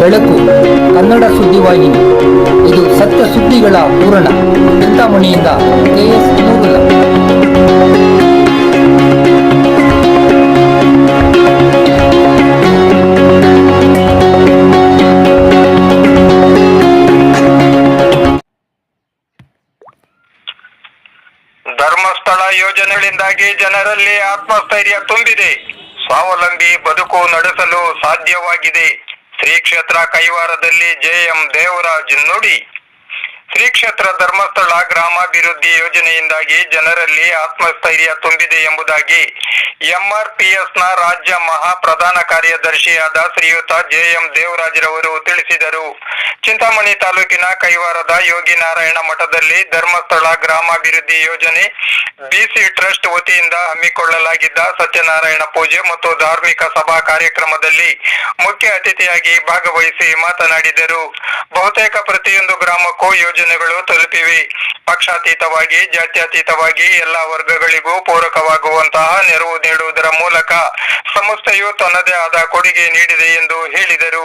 ಬೆಳಕು ಕನ್ನಡ ಸುದ್ದಿವಾಹಿನಿ. ಇದು ಸತ್ಯ ಸುದ್ದಿಗಳ ಪೂರಣ ಚಿಂತಾಮಣಿಯಿಂದ ಕೆಎಸ್ ಧರ್ಮಸ್ಥಳ ಯೋಜನೆಗಳಿಂದಾಗಿ ಜನರಲ್ಲಿ ಆತ್ಮಸ್ಥೈರ್ಯ ತುಂಬಿದೆ. ಸ್ವಾವಲಂಬಿ ಬದುಕು ನಡೆಸಲು ಸಾಧ್ಯವಾಗಿದೆ. ಶ್ರೀ ಕ್ಷೇತ್ರ ಕೈವಾರದಲ್ಲಿ ಜೆಎಂ ದೇವರಾಜ್ ನುಡಿ ಶ್ರೀ ಕ್ಷೇತ್ರ ಧರ್ಮಸ್ಥಳ ಗ್ರಾಮಾಭಿವೃದ್ಧಿ ಯೋಜನೆಯಿಂದಾಗಿ ಜನರಲ್ಲಿ ಆತ್ಮಸ್ಥೈರ್ಯ ತುಂಬಿದೆ ಎಂಬುದಾಗಿ ಎಂಆರ್ಪಿಎಸ್ನ ರಾಜ್ಯ ಮಹಾ ಪ್ರಧಾನ ಕಾರ್ಯದರ್ಶಿಯಾದ ಶ್ರೀಯುತ ಜೆಎಂ ದೇವರಾಜ್ರವರು ತಿಳಿಸಿದರು. ಚಿಂತಾಮಣಿ ತಾಲೂಕಿನ ಕೈವಾರದ ಯೋಗಿ ನಾರಾಯಣ ಮಠದಲ್ಲಿ ಧರ್ಮಸ್ಥಳ ಗ್ರಾಮಾಭಿವೃದ್ಧಿ ಯೋಜನೆ ಬಿಸಿ ಟ್ರಸ್ಟ್ ವತಿಯಿಂದ ಹಮ್ಮಿಕೊಳ್ಳಲಾಗಿದ್ದ ಸತ್ಯನಾರಾಯಣ ಪೂಜೆ ಮತ್ತು ಧಾರ್ಮಿಕ ಸಭಾ ಕಾರ್ಯಕ್ರಮದಲ್ಲಿ ಮುಖ್ಯ ಅತಿಥಿಯಾಗಿ ಭಾಗವಹಿಸಿ ಮಾತನಾಡಿದರು. ಬಹುತೇಕ ಪ್ರತಿಯೊಂದು ಗ್ರಾಮಕ್ಕೂ ಯೋಜನೆಗಳು ತಲುಪಿವೆ. ಪಕ್ಷಾತೀತವಾಗಿ, ಜಾತ್ಯತೀತವಾಗಿ ಎಲ್ಲ ವರ್ಗಗಳಿಗೂ ಪೂರಕವಾಗುವಂತಹ ನೆರವು ನೀಡುವುದರ ಮೂಲಕ ಸಂಸ್ಥೆಯು ತನ್ನದೇ ಆದ ಕೊಡುಗೆ ನೀಡಿದೆ ಎಂದು ಹೇಳಿದರು.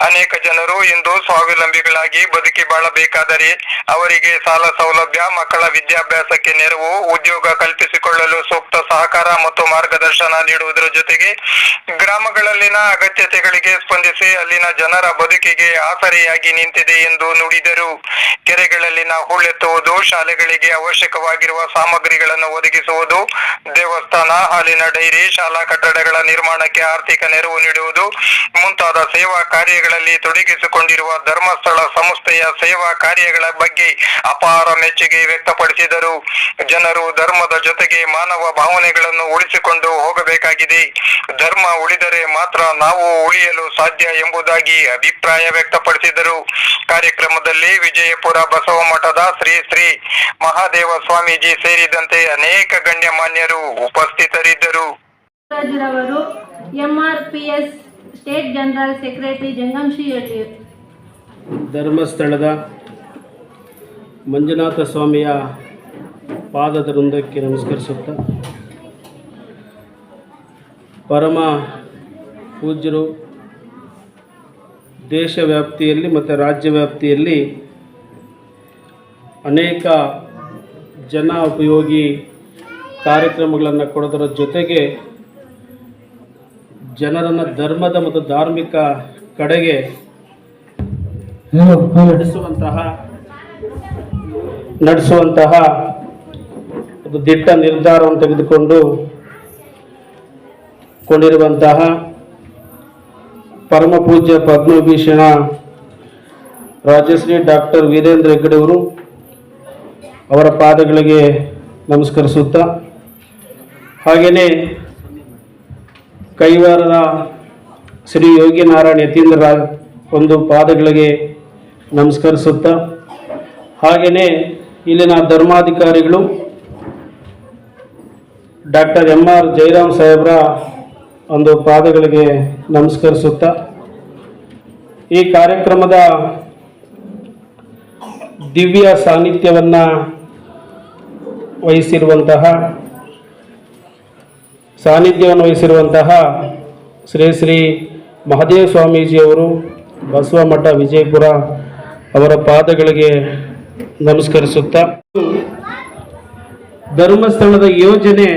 ಅನೇಕ ಜನರು ಇಂದು ಸ್ವಾವಲಂಬಿಗಳಾಗಿ ಬದುಕಿ ಬಾಳಬೇಕಾದರೆ ಅವರಿಗೆ ಸಾಲ ಸೌಲಭ್ಯ, ಮಕ್ಕಳ ವಿದ್ಯಾಭ್ಯಾಸಕ್ಕೆ ನೆರವು, ಉದ್ಯೋಗ ಕಲ್ಪಿಸಿಕೊಳ್ಳಲು ಸೂಕ್ತ ಸಹಕಾರ ಮತ್ತು ಮಾರ್ಗದರ್ಶನ ನೀಡುವುದರ ಜೊತೆಗೆ ಗ್ರಾಮಗಳಲ್ಲಿನ ಅಗತ್ಯತೆಗಳಿಗೆ ಸ್ಪಂದಿಸಿ ಅಲ್ಲಿನ ಜನರ ಬದುಕಿಗೆ ಆಸರೆಯಾಗಿ ನಿಂತಿದೆ ಎಂದು ನುಡಿದರು. ಕೆರೆಗಳಲ್ಲಿನ ಹೂಳೆತ್ತುವುದು, ಶಾಲೆಗಳಿಗೆ ಅವಶ್ಯಕವಾಗಿರುವ ಸಾಮಗ್ರಿಗಳನ್ನು ಒದಗಿಸುವುದು, ದೇವಸ್ಥಾನ, ಹಾಲಿನ ಡೈರಿ, ಶಾಲಾ ಕಟ್ಟಡಗಳ ನಿರ್ಮಾಣಕ್ಕೆ ಆರ್ಥಿಕ ನೆರವು ನೀಡುವುದು, ಮುಂತಾದ ಸೇವಾ ಕಾರ್ಯಗಳಲ್ಲಿ ತೊಡಗಿಸಿಕೊಂಡಿರುವ ಧರ್ಮಸ್ಥಳ ಸಂಸ್ಥೆಯ ಸೇವಾ ಕಾರ್ಯಗಳ ಬಗ್ಗೆ ಅಪಾರ ಮೆಚ್ಚುಗೆ ವ್ಯಕ್ತಪಡಿಸಿದರು. ಜನರು ಧರ್ಮದ ಜೊತೆಗೆ ಮಾನವ ಭಾವನೆಗಳನ್ನು ಉಳಿಸಿಕೊಂಡು ಹೋಗಬೇಕಾಗಿದೆ. ಧರ್ಮ ಉಳಿದರೆ ಮಾತ್ರ ನಾವು ಉಳಿಯಲು ಸಾಧ್ಯ ಎಂಬುದಾಗಿ ಅಭಿಪ್ರಾಯ ವ್ಯಕ್ತಪಡಿಸಿದರು. ಕಾರ್ಯಕ್ರಮದಲ್ಲಿ ವಿಜಯಪುರ ಬಸವ ಮಠದ ಶ್ರೀ ಶ್ರೀ ಮಹಾದೇವ ಸ್ವಾಮೀಜಿ ಸೇರಿದಂತೆ ಅನೇಕ ಗಣ್ಯಮಾನ್ಯರು ಉಪಸ್ಥಿತರಿದ್ದರು. ರಾಜರವರು ಎಂಆರ್ಪಿಎಸ್ ಸ್ಟೇಟ್ ಜನರಲ್ ಸೆಕ್ರೆಟರಿ ಜಂಗಂಶಿಯಲ್ಲಿ ಧರ್ಮಸ್ಥಳದ ಮಂಜುನಾಥ ಸ್ವಾಮಿಯ ಪಾದದ ವೃಂದಕ್ಕೆ ನಮಸ್ಕರಿಸುತ್ತಾ ಪರಮ ಪೂಜ್ಯರು ದೇಶ ವ್ಯಾಪ್ತಿಯಲ್ಲಿ ಮತ್ತು ರಾಜ್ಯ ವ್ಯಾಪ್ತಿಯಲ್ಲಿ ಅನೇಕ ಜನ ಉಪಯೋಗಿ ಕಾರ್ಯಕ್ರಮಗಳನ್ನು ಕೊಡೋದರ ಜೊತೆಗೆ ಜನರನ್ನು ಧರ್ಮದ ಮತ್ತು ಧಾರ್ಮಿಕ ಕಡೆಗೆ ನಡೆಸುವಂತಹ ನಡೆಸುವಂತಹ ಒಂದು ದಿಟ್ಟ ನಿರ್ಧಾರವನ್ನು ತೆಗೆದುಕೊಂಡು ಕೊಂಡಿರುವಂತಹ ಪರಮ ಪೂಜ್ಯ ರಾಜಶ್ರೀ ಡಾಕ್ಟರ್ ವೀರೇಂದ್ರ ಹೆಗ್ಗಡೆ ಅವರು ಪಾದಗಳಿಗೆ ನಮಸ್ಕರಿಸುತ್ತಾ, ಹಾಗೆಯೇ ಕೈವಾರದ ಶ್ರೀ ಯೋಗಿ ನಾರಾಯಣ ಯತೀಂದ್ರ ಒಂದು ಪಾದಗಳಿಗೆ ನಮಸ್ಕರಿಸುತ್ತಾ, ಹಾಗೆಯೇ ಇಲ್ಲಿನ ಧರ್ಮಾಧಿಕಾರಿಗಳು ಡಾಕ್ಟರ್ ಎಂ ಆರ್ ಜಯರಾಮ್ ಸಾಹೇಬ್ರ ಒಂದು ಪಾದಗಳಿಗೆ ನಮಸ್ಕರಿಸುತ್ತಾ, ಈ ಕಾರ್ಯಕ್ರಮದ ದಿವ್ಯ ಸಾನ್ನಿಧ್ಯವನ್ನು ವಹಿಸಿರುವಂತಹ, ಸಾನ್ನಿಧ್ಯವನ್ನು ವಹಿಸಿರುವಂತಹ ಶ್ರೀ ಶ್ರೀ ಮಹದೇವ ಸ್ವಾಮೀಜಿಯವರು ಬಸವ ಮಠ ವಿಜಯಪುರ ಅವರ ಪಾದಗಳಿಗೆ ನಮಸ್ಕರಿಸುತ್ತಾ. ಧರ್ಮಸ್ಥಳದ ಯೋಜನೆ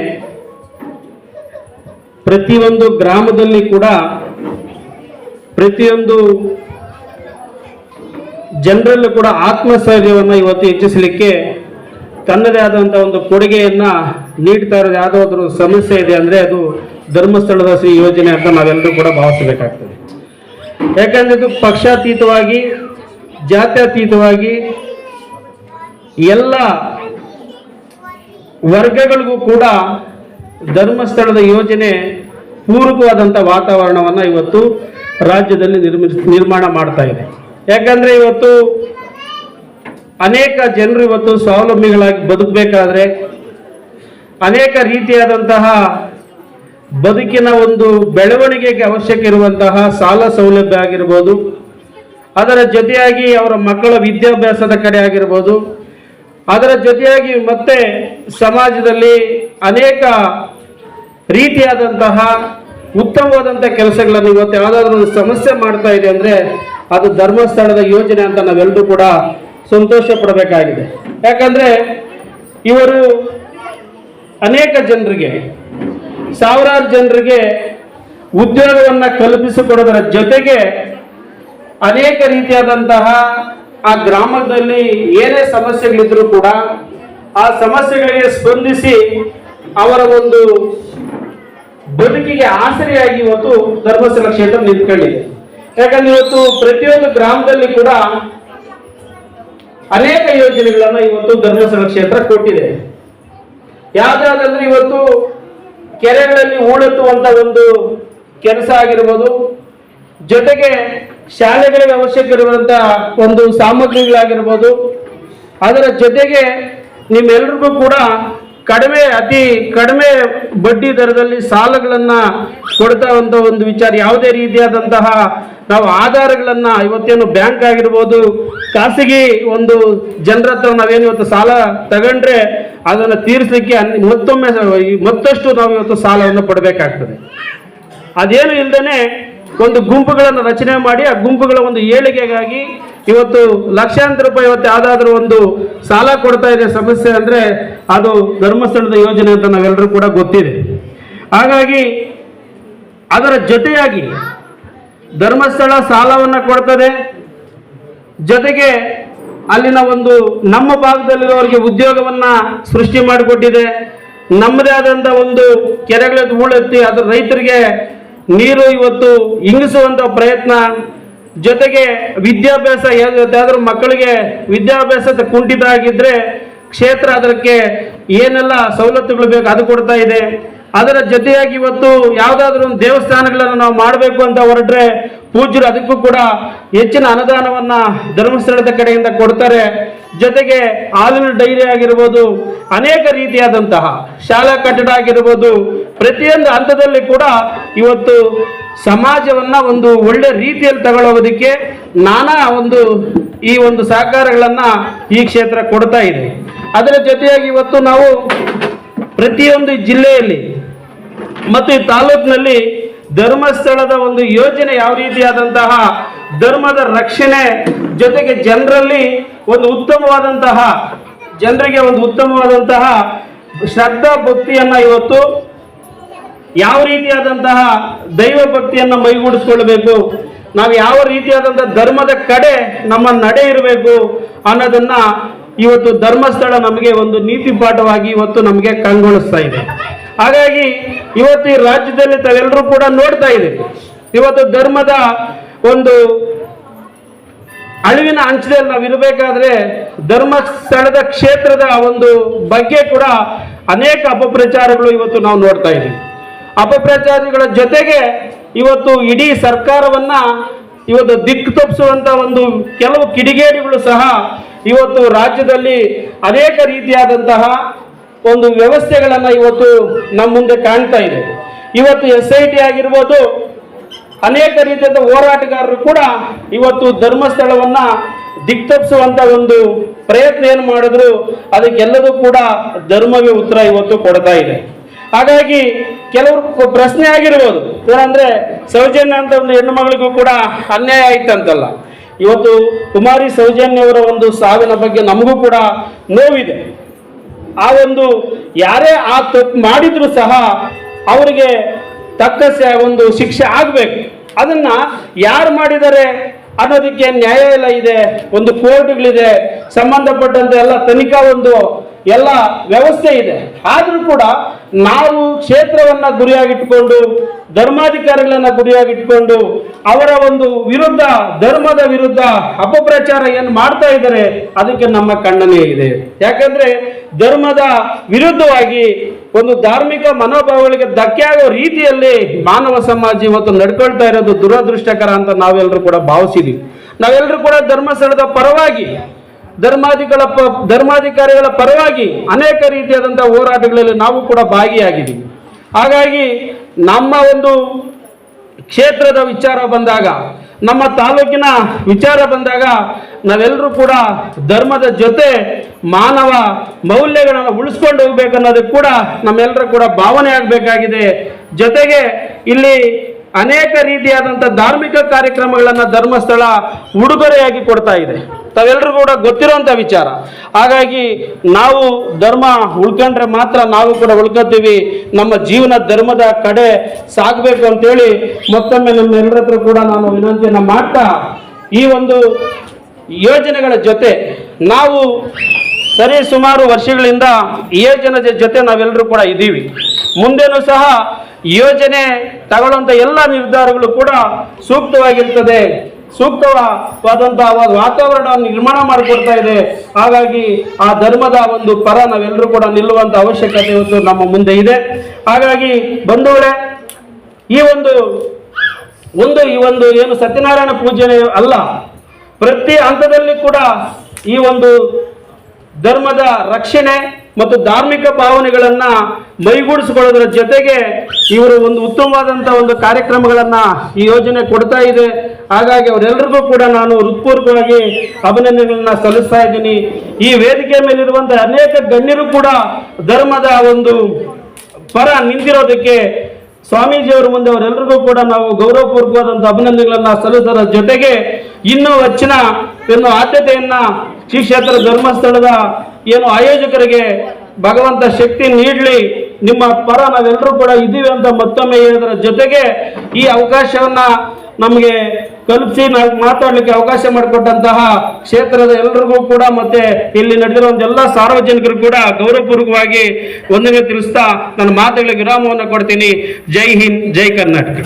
ಪ್ರತಿಯೊಂದು ಗ್ರಾಮದಲ್ಲಿ ಕೂಡ ಪ್ರತಿಯೊಂದು ಜನರಲ್ಲೂ ಕೂಡ ಆತ್ಮಸ್ಥೈರ್ಯವನ್ನು ಇವತ್ತು ಹೆಚ್ಚಿಸಲಿಕ್ಕೆ ತನ್ನದೇ ಆದಂಥ ಒಂದು ಕೊಡುಗೆಯನ್ನು ನೀಡ್ತಾ ಇರೋದು ಯಾವುದಾದ್ರೂ ಸಮಸ್ಯೆ ಇದೆ ಅಂದರೆ ಅದು ಧರ್ಮಸ್ಥಳದ ಶ್ರೀ ಯೋಜನೆ ಅಂತ ನಾವೆಲ್ಲರೂ ಕೂಡ ಭಾವಿಸಬೇಕಾಗ್ತದೆ. ಯಾಕಂದರೆ ಇದು ಪಕ್ಷಾತೀತವಾಗಿ, ಜಾತ್ಯತೀತವಾಗಿ ಎಲ್ಲ ವರ್ಗಗಳಿಗೂ ಕೂಡ ಧರ್ಮಸ್ಥಳದ ಯೋಜನೆ ಪೂರಕವಾದಂಥ ವಾತಾವರಣವನ್ನು ಇವತ್ತು ರಾಜ್ಯದಲ್ಲಿ ನಿರ್ಮಿಸ್ ನಿರ್ಮಾಣ ಮಾಡ್ತಾ ಇದೆ. ಯಾಕಂದರೆ ಇವತ್ತು ಅನೇಕ ಜನರು ಇವತ್ತು ಸ್ವಾವಲಂಬಿಗಳಾಗಿ ಬದುಕಬೇಕಾದ್ರೆ ಅನೇಕ ರೀತಿಯಾದಂತಹ ಬದುಕಿನ ಒಂದು ಬೆಳವಣಿಗೆಗೆ ಅವಶ್ಯಕ ಇರುವಂತಹ ಸಾಲ ಸೌಲಭ್ಯ ಆಗಿರ್ಬೋದು, ಅದರ ಜೊತೆಯಾಗಿ ಅವರ ಮಕ್ಕಳ ವಿದ್ಯಾಭ್ಯಾಸದ ಕಡೆ ಆಗಿರ್ಬೋದು, ಅದರ ಜೊತೆಯಾಗಿ ಮತ್ತೆ ಸಮಾಜದಲ್ಲಿ ಅನೇಕ ರೀತಿಯಾದಂತಹ ಉತ್ತಮವಾದಂಥ ಕೆಲಸಗಳನ್ನು ಇವತ್ತು ಯಾವುದಾದ್ರೂ ಸಮಸ್ಯೆ ಮಾಡ್ತಾ ಇದೆ ಅಂದರೆ ಅದು ಧರ್ಮಸ್ಥಳದ ಯೋಜನೆ ಅಂತ ನಾವೆಲ್ಲರೂ ಕೂಡ ಸಂತೋಷ ಪಡಬೇಕಾಗಿದೆ. ಯಾಕಂದರೆ ಇವರು ಅನೇಕ ಜನರಿಗೆ, ಸಾವಿರಾರು ಜನರಿಗೆ ಉದ್ಯೋಗವನ್ನು ಕಲ್ಪಿಸಿಕೊಡೋದರ ಜೊತೆಗೆ ಅನೇಕ ರೀತಿಯಾದಂತಹ ಆ ಗ್ರಾಮದಲ್ಲಿ ಏನೇ ಸಮಸ್ಯೆಗಳಿದ್ರೂ ಕೂಡ ಆ ಸಮಸ್ಯೆಗಳಿಗೆ ಸ್ಪಂದಿಸಿ ಅವರ ಒಂದು ಬದುಕಿಗೆ ಆಸರೆಯಾಗಿ ಇವತ್ತು ಧರ್ಮಸ್ಥಳ ಕ್ಷೇತ್ರ ನಿಂತ್ಕೊಂಡಿದೆ. ಯಾಕಂದ್ರೆ ಇವತ್ತು ಪ್ರತಿಯೊಂದು ಗ್ರಾಮದಲ್ಲಿ ಕೂಡ ಅನೇಕ ಯೋಜನೆಗಳನ್ನ ಇವತ್ತು ಧರ್ಮಸ್ಥಳ ಕ್ಷೇತ್ರ ಕೊಟ್ಟಿದೆ. ಯಾವ್ದಾದಂದ್ರೆ ಇವತ್ತು ಕೆರೆಗಳಲ್ಲಿ ಹೂಳೆತ್ತುವಂತ ಒಂದು ಕೆಲಸ ಆಗಿರ್ಬೋದು, ಜೊತೆಗೆ ಶಾಲೆಗಳಿಗೆ ಅವಶ್ಯಕ ಇರುವಂತ ಒಂದು ಸಾಮಗ್ರಿಗಳಾಗಿರ್ಬೋದು, ಅದರ ಜೊತೆಗೆ ನಿಮ್ಮೆಲ್ರಿಗೂ ಕೂಡ ಕಡಿಮೆ, ಅತಿ ಕಡಿಮೆ ಬಡ್ಡಿ ದರದಲ್ಲಿ ಸಾಲಗಳನ್ನು ಕೊಡ್ತಾ ಅಂತ ಒಂದು ವಿಚಾರ, ಯಾವುದೇ ರೀತಿಯಾದಂತಹ ನಾವು ಆಧಾರಗಳನ್ನು ಇವತ್ತೇನು ಬ್ಯಾಂಕ್ ಆಗಿರ್ಬೋದು, ಖಾಸಗಿ ಒಂದು ಜನರ ಹತ್ರ ನಾವೇನು ಇವತ್ತು ಸಾಲ ತಗೊಂಡ್ರೆ ಅದನ್ನು ತೀರಿಸಲಿಕ್ಕೆ ಮತ್ತೊಮ್ಮೆ, ಮತ್ತಷ್ಟು ನಾವು ಇವತ್ತು ಸಾಲವನ್ನು ಪಡಬೇಕಾಗ್ತದೆ. ಅದೇನು ಇಲ್ದೇನೆ ಒಂದು ಗುಂಪುಗಳನ್ನು ರಚನೆ ಮಾಡಿ, ಆ ಗುಂಪುಗಳ ಒಂದು ಏಳಿಗೆಗಾಗಿ ಇವತ್ತು ಲಕ್ಷಾಂತರ ರೂಪಾಯಿ ಇವತ್ತು ಯಾವುದಾದ್ರೂ ಒಂದು ಸಾಲ ಕೊಡ್ತಾ ಇದೆ ಸಮಸ್ಯೆ ಅಂದರೆ ಅದು ಧರ್ಮಸ್ಥಳದ ಯೋಜನೆ ಅಂತ ನಾವೆಲ್ಲರೂ ಕೂಡ ಗೊತ್ತಿದೆ. ಹಾಗಾಗಿ ಅದರ ಜೊತೆಯಾಗಿ ಧರ್ಮಸ್ಥಳ ಸಾಲವನ್ನು ಕೊಡ್ತದೆ. ಜೊತೆಗೆ ಅಲ್ಲಿನ ಒಂದು ನಮ್ಮ ಭಾಗದಲ್ಲಿರೋರಿಗೆ ಉದ್ಯೋಗವನ್ನು ಸೃಷ್ಟಿ ಮಾಡಿಕೊಟ್ಟಿದೆ. ನಮ್ಮದೇ ಆದಂಥ ಒಂದು ಕೆರೆಗಳ ಹೂಳೆತ್ತಿ ಅದರ ರೈತರಿಗೆ ನೀರು ಇವತ್ತು ಇಂಗಿಸುವಂತ ಪ್ರಯತ್ನ ಜೊತೆಗೆ ವಿದ್ಯಾಭ್ಯಾಸ ಯಾವ್ದಾದ್ರು ಮಕ್ಕಳಿಗೆ ವಿದ್ಯಾಭ್ಯಾಸ ಕುಂಠಿತ ಆಗಿದ್ರೆ ಕ್ಷೇತ್ರ ಅದಕ್ಕೆ ಏನೆಲ್ಲ ಸವಲತ್ತುಗಳು ಬೇಕು ಅದು ಕೊಡ್ತಾ ಇದೆ. ಅದರ ಜೊತೆಯಾಗಿ ಇವತ್ತು ಯಾವುದಾದ್ರೂ ಒಂದು ದೇವಸ್ಥಾನಗಳನ್ನು ನಾವು ಮಾಡಬೇಕು ಅಂತ ಹೊರಟ್ರೆ ಪೂಜ್ಯರು ಅದಕ್ಕೂ ಕೂಡ ಹೆಚ್ಚಿನ ಅನುದಾನವನ್ನ ಧರ್ಮಸ್ಥಳದ ಕಡೆಯಿಂದ ಕೊಡ್ತಾರೆ. ಜೊತೆಗೆ ಹಾಲಿನ ಡೈರಿ ಆಗಿರ್ಬೋದು, ಅನೇಕ ರೀತಿಯಾದಂತಹ ಶಾಲಾ ಕಟ್ಟಡ ಆಗಿರ್ಬೋದು, ಪ್ರತಿಯೊಂದು ಹಂತದಲ್ಲಿ ಕೂಡ ಇವತ್ತು ಸಮಾಜವನ್ನ ಒಂದು ಒಳ್ಳೆ ರೀತಿಯಲ್ಲಿ ತಗೊಳ್ಳೋದಕ್ಕೆ ನಾನಾ ಒಂದು ಈ ಒಂದು ಸಹಕಾರಗಳನ್ನ ಈ ಕ್ಷೇತ್ರ ಕೊಡ್ತಾ ಇದೆ. ಅದರ ಜೊತೆಯಾಗಿ ಇವತ್ತು ನಾವು ಪ್ರತಿಯೊಂದು ಜಿಲ್ಲೆಯಲ್ಲಿ ಮತ್ತು ಈ ತಾಲೂಕಿನಲ್ಲಿ ಧರ್ಮಸ್ಥಳದ ಒಂದು ಯೋಜನೆ ಯಾವ ರೀತಿಯಾದಂತಹ ಧರ್ಮದ ರಕ್ಷಣೆ ಜೊತೆಗೆ ಜನರಲ್ಲಿ ಒಂದು ಉತ್ತಮವಾದಂತಹ, ಜನರಿಗೆ ಒಂದು ಉತ್ತಮವಾದಂತಹ ಶ್ರದ್ಧಾ ಭಕ್ತಿಯನ್ನ ಇವತ್ತು ಯಾವ ರೀತಿಯಾದಂತಹ ದೈವ ಭಕ್ತಿಯನ್ನ ಮೈಗೂಡಿಸ್ಕೊಳ್ಬೇಕು ನಾವು ಯಾವ ರೀತಿಯಾದಂತಹ ಧರ್ಮದ ಕಡೆ ನಮ್ಮ ನಡೆ ಇರಬೇಕು ಅನ್ನೋದನ್ನ ಇವತ್ತು ಧರ್ಮಸ್ಥಳ ನಮಗೆ ಒಂದು ನೀತಿ ಪಾಠವಾಗಿ ಇವತ್ತು ನಮಗೆ ಕಂಗೊಳಿಸ್ತಾ ಇದೆ. ಹಾಗಾಗಿ ಇವತ್ತು ಈ ರಾಜ್ಯದಲ್ಲಿ ತಾವೆಲ್ಲರೂ ಕೂಡ ನೋಡ್ತಾ ಇದ್ದೀವಿ ಇವತ್ತು ಧರ್ಮದ ಒಂದು ಅಳಿವಿನ ಅಂಚದಲ್ಲಿ ನಾವು ಇರಬೇಕಾದ್ರೆ ಧರ್ಮಸ್ಥಳದ ಕ್ಷೇತ್ರದ ಒಂದು ಬಗ್ಗೆ ಕೂಡ ಅನೇಕ ಅಪಪ್ರಚಾರಗಳು ಇವತ್ತು ನಾವು ನೋಡ್ತಾ ಇದ್ದೀವಿ. ಅಪಪ್ರಚಾರಗಳ ಜೊತೆಗೆ ಇವತ್ತು ಇಡೀ ಸರ್ಕಾರವನ್ನ ಇವತ್ತು ದಿಕ್ಕು ತಪ್ಪಿಸುವಂತ ಒಂದು ಕೆಲವು ಕಿಡಿಗೇಡಿಗಳು ಸಹ ಇವತ್ತು ರಾಜ್ಯದಲ್ಲಿ ಅನೇಕ ರೀತಿಯಾದಂತಹ ಒಂದು ವ್ಯವಸ್ಥೆಗಳನ್ನು ಇವತ್ತು ನಮ್ಮ ಮುಂದೆ ಕಾಣ್ತಾ ಇದೆ. ಇವತ್ತು ಎಸ್ ಐ ಟಿ ಆಗಿರ್ಬೋದು ಅನೇಕ ರೀತಿಯಾದ ಹೋರಾಟಗಾರರು ಕೂಡ ಇವತ್ತು ಧರ್ಮಸ್ಥಳವನ್ನ ದಿಕ್ತಪ್ಪಿಸುವಂತ ಒಂದು ಪ್ರಯತ್ನ ಏನು ಮಾಡಿದ್ರು, ಅದಕ್ಕೆಲ್ಲದೂ ಕೂಡ ಧರ್ಮವೇ ಉತ್ತರ ಇವತ್ತು ಕೊಡ್ತಾ ಇದೆ. ಹಾಗಾಗಿ ಕೆಲವರು ಪ್ರಶ್ನೆ ಆಗಿರ್ಬೋದು, ಏನಂದ್ರೆ ಸೌಜನ್ಯ ಅಂತ ಒಂದು ಹೆಣ್ಣು ಮಗಳಿಗೂ ಕೂಡ ಅನ್ಯಾಯ ಆಯ್ತಂತಲ್ಲ. ಇವತ್ತು ಕುಮಾರಿ ಸೌಜನ್ಯವರ ಒಂದು ಸಾವಿನ ಬಗ್ಗೆ ನಮಗೂ ಕೂಡ ನೋವಿದೆ. ಆ ಒಂದು ಯಾರೇ ಆ ತಪ್ಪು ಮಾಡಿದ್ರು ಸಹ ಅವರಿಗೆ ತಕ್ಕ ಒಂದು ಶಿಕ್ಷೆ ಆಗಬೇಕು. ಅದನ್ನ ಯಾರು ಮಾಡಿದ್ದಾರೆ ಅನ್ನೋದಕ್ಕೆ ನ್ಯಾಯಾಲಯ ಇದೆ, ಒಂದು ಕೋರ್ಟ್ಗಳಿದೆ, ಸಂಬಂಧಪಟ್ಟಂತೆ ಎಲ್ಲ ತನಿಖಾ ಒಂದು ಎಲ್ಲ ವ್ಯವಸ್ಥೆ ಇದೆ. ಆದರೂ ಕೂಡ ನಾವು ಕ್ಷೇತ್ರವನ್ನ ಗುರಿಯಾಗಿಟ್ಟುಕೊಂಡು ಧರ್ಮಾಧಿಕಾರಿಗಳನ್ನ ಗುರಿಯಾಗಿಟ್ಕೊಂಡು, ಅವರ ಒಂದು ವಿರುದ್ಧ, ಧರ್ಮದ ವಿರುದ್ಧ ಅಪಪ್ರಚಾರ ಏನು ಮಾಡ್ತಾ ಇದ್ದಾರೆ, ಅದಕ್ಕೆ ನಮ್ಮ ಖಂಡನೆ ಇದೆ. ಯಾಕಂದ್ರೆ ಧರ್ಮದ ವಿರುದ್ಧವಾಗಿ ಒಂದು ಧಾರ್ಮಿಕ ಮನೋಭಾವಗಳಿಗೆ ಧಕ್ಕೆ ಆಗೋ ರೀತಿಯಲ್ಲಿ ಮಾನವ ಸಮಾಜ ಇವತ್ತು ನಡ್ಕೊಳ್ತಾ ಇರೋದು ದುರದೃಷ್ಟಕರ ಅಂತ ನಾವೆಲ್ಲರೂ ಕೂಡ ಭಾವಿಸಿದೀವಿ. ನಾವೆಲ್ಲರೂ ಕೂಡ ಧರ್ಮಸ್ಥಳದ ಪರವಾಗಿ ಧರ್ಮಾಧಿಗಳ ಧರ್ಮಾಧಿಕಾರಿಗಳ ಪರವಾಗಿ ಅನೇಕ ರೀತಿಯಾದಂಥ ಹೋರಾಟಗಳಲ್ಲಿ ನಾವು ಕೂಡ ಭಾಗಿಯಾಗಿದ್ದೀವಿ. ಹಾಗಾಗಿ ನಮ್ಮ ಒಂದು ಕ್ಷೇತ್ರದ ವಿಚಾರ ಬಂದಾಗ ನಮ್ಮ ತಾಲೂಕಿನ ವಿಚಾರ ಬಂದಾಗ ನಾವೆಲ್ಲರೂ ಕೂಡ ಧರ್ಮದ ಜೊತೆ ಮಾನವ ಮೌಲ್ಯಗಳನ್ನು ಉಳಿಸ್ಕೊಂಡು ಹೋಗ್ಬೇಕನ್ನೋದಕ್ಕೆ ಕೂಡ ನಮ್ಮೆಲ್ಲರೂ ಕೂಡ ಭಾವನೆ ಆಗಬೇಕಾಗಿದೆ. ಜೊತೆಗೆ ಇಲ್ಲಿ ಅನೇಕ ರೀತಿಯಾದಂಥ ಧಾರ್ಮಿಕ ಕಾರ್ಯಕ್ರಮಗಳನ್ನು ಧರ್ಮಸ್ಥಳ ಉಡುಗೊರೆಯಾಗಿ ಕೊಡ್ತಾ ಇದೆ. ತಾವೆಲ್ಲರೂ ಕೂಡ ಗೊತ್ತಿರುವಂಥ ವಿಚಾರ. ಹಾಗಾಗಿ ನಾವು ಧರ್ಮ ಉಳ್ಕೊಂಡ್ರೆ ಮಾತ್ರ ನಾವು ಕೂಡ ಉಳ್ಕೊತೀವಿ. ನಮ್ಮ ಜೀವನ ಧರ್ಮದ ಕಡೆ ಸಾಗಬೇಕು ಅಂತೇಳಿ ಮತ್ತೊಮ್ಮೆ ನಮ್ಮೆಲ್ಲರ ಹತ್ರ ಕೂಡ ನಾನು ವಿನಂತಿಯನ್ನು ಮಾಡ್ತಾ, ಈ ಒಂದು ಯೋಜನೆಗಳ ಜೊತೆ ನಾವು ಸರಿ ಸುಮಾರು ವರ್ಷಗಳಿಂದ ಯೋಜನೆ ಜೊತೆ ನಾವೆಲ್ಲರೂ ಕೂಡ ಇದ್ದೀವಿ. ಮುಂದೇನು ಸಹ ಯೋಜನೆ ತಗೊಳ್ಳುವಂಥ ಎಲ್ಲ ನಿರ್ಧಾರಗಳು ಕೂಡ ಸೂಕ್ತವಾಗಿರ್ತದೆ. ಸೂಕ್ತವಾದಂತಹ ಒಂದು ವಾತಾವರಣವನ್ನು ನಿರ್ಮಾಣ ಮಾಡಿಕೊಡ್ತಾ ಇದೆ. ಹಾಗಾಗಿ ಆ ಧರ್ಮದ ಒಂದು ಪರ ನಾವೆಲ್ಲರೂ ಕೂಡ ನಿಲ್ಲುವಂತ ಅವಶ್ಯಕತೆ ಇವತ್ತು ನಮ್ಮ ಮುಂದೆ ಇದೆ. ಹಾಗಾಗಿ ಬಂಧುಗಳೇ, ಈ ಒಂದು ಒಂದು, ಈ ಒಂದು ಏನು ಸತ್ಯನಾರಾಯಣ ಪೂಜೆ ಅಲ್ಲ, ಪ್ರತಿ ಹಂತದಲ್ಲಿ ಕೂಡ ಈ ಒಂದು ಧರ್ಮದ ರಕ್ಷಣೆ ಮತ್ತು ಧಾರ್ಮಿಕ ಭಾವನೆಗಳನ್ನು ಮೈಗೂಡಿಸಿಕೊಳ್ಳೋದ್ರ ಜೊತೆಗೆ ಇವರು ಒಂದು ಉತ್ತಮವಾದಂಥ ಒಂದು ಕಾರ್ಯಕ್ರಮಗಳನ್ನು ಈ ಯೋಜನೆ ಕೊಡ್ತಾ ಇದೆ. ಹಾಗಾಗಿ ಅವರೆಲ್ಲರಿಗೂ ಕೂಡ ನಾನು ಹೃತ್ಪೂರ್ವಕವಾಗಿ ಅಭಿನಂದನೆಗಳನ್ನ ಸಲ್ಲಿಸ್ತಾ ಇದ್ದೀನಿ. ಈ ವೇದಿಕೆ ಮೇಲಿರುವಂಥ ಅನೇಕ ಗಣ್ಯರು ಕೂಡ ಧರ್ಮದ ಒಂದು ಪರ ನಿಂತಿರೋದಕ್ಕೆ ಸ್ವಾಮೀಜಿಯವರ ಮುಂದೆ ಅವರೆಲ್ಲರಿಗೂ ಕೂಡ ನಾವು ಗೌರವಪೂರ್ವಕವಾದಂಥ ಅಭಿನಂದನೆಗಳನ್ನು ಸಲ್ಲಿಸೋದ್ರ ಜೊತೆಗೆ ಇನ್ನೂ ಹೆಚ್ಚಿನ ಇನ್ನು ಆದ್ಯತೆಯನ್ನ ಶ್ರೀ ಕ್ಷೇತ್ರ ಧರ್ಮಸ್ಥಳದ ಏನು ಆಯೋಜಕರಿಗೆ ಭಗವಂತ ಶಕ್ತಿ ನೀಡಲಿ, ನಿಮ್ಮ ಪರ ನಾವೆಲ್ಲರೂ ಕೂಡ ಇದ್ದೀವಿ ಅಂತ ಮತ್ತೊಮ್ಮೆ ಹೇಳೋದ್ರ ಜೊತೆಗೆ ಈ ಅವಕಾಶವನ್ನ ನಮಗೆ ಕಲ್ಪಿಸಿ ನಾವು ಮಾತಾಡಲಿಕ್ಕೆ ಅವಕಾಶ ಮಾಡಿಕೊಟ್ಟಂತಹ ಕ್ಷೇತ್ರದ ಎಲ್ಲರಿಗೂ ಕೂಡ ಮತ್ತೆ ಇಲ್ಲಿ ನಡೆದಿರೋ ಎಲ್ಲ ಸಾರ್ವಜನಿಕರು ಕೂಡ ಗೌರವಪೂರ್ವಕವಾಗಿ ಒಂದನೇ ತಿಳಿಸ್ತಾ ನನ್ನ ಮಾತುಗಳಿಗೆ ವಿರಾಮವನ್ನು ಕೊಡ್ತೀನಿ. ಜೈ ಹಿಂದ್, ಜೈ ಕರ್ನಾಟಕ.